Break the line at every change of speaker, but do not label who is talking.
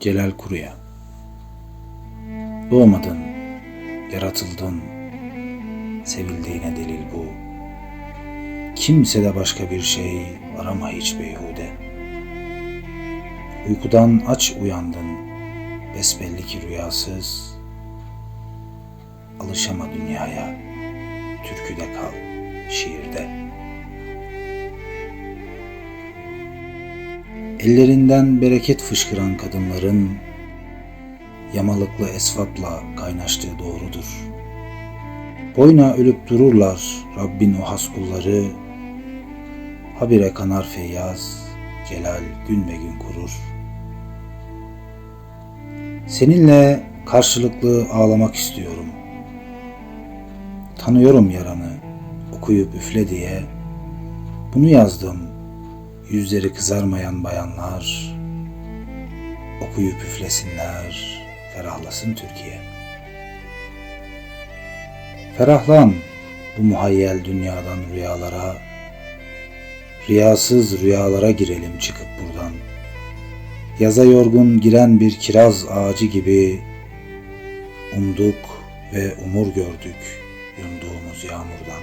Celal Kuruya Doğmadın, yaratıldın, sevildiğine delil bu. Kimse de başka bir şey arama hiç beyhude. Uykudan aç uyandın, besbelli ki rüyasız. Alışama dünyaya, türküde kal, şiirde. Ellerinden bereket fışkıran kadınların yamalıklı esvapla kaynaştığı doğrudur. Boyuna ölüp dururlar Rabbin o has kulları, habire kanar feyyaz, celal gün be gün kurur. Seninle karşılıklı ağlamak istiyorum. Tanıyorum yaranı, okuyup üfle diye. Bunu yazdım, yüzleri kızarmayan bayanlar, okuyup üflesinler, ferahlasın Türkiye. Ferahlan bu muhayyel dünyadan rüyalara, rüyasız rüyalara girelim çıkıp buradan. Yaza yorgun giren bir kiraz ağacı gibi umduk ve umur gördük yumduğumuz yağmurdan.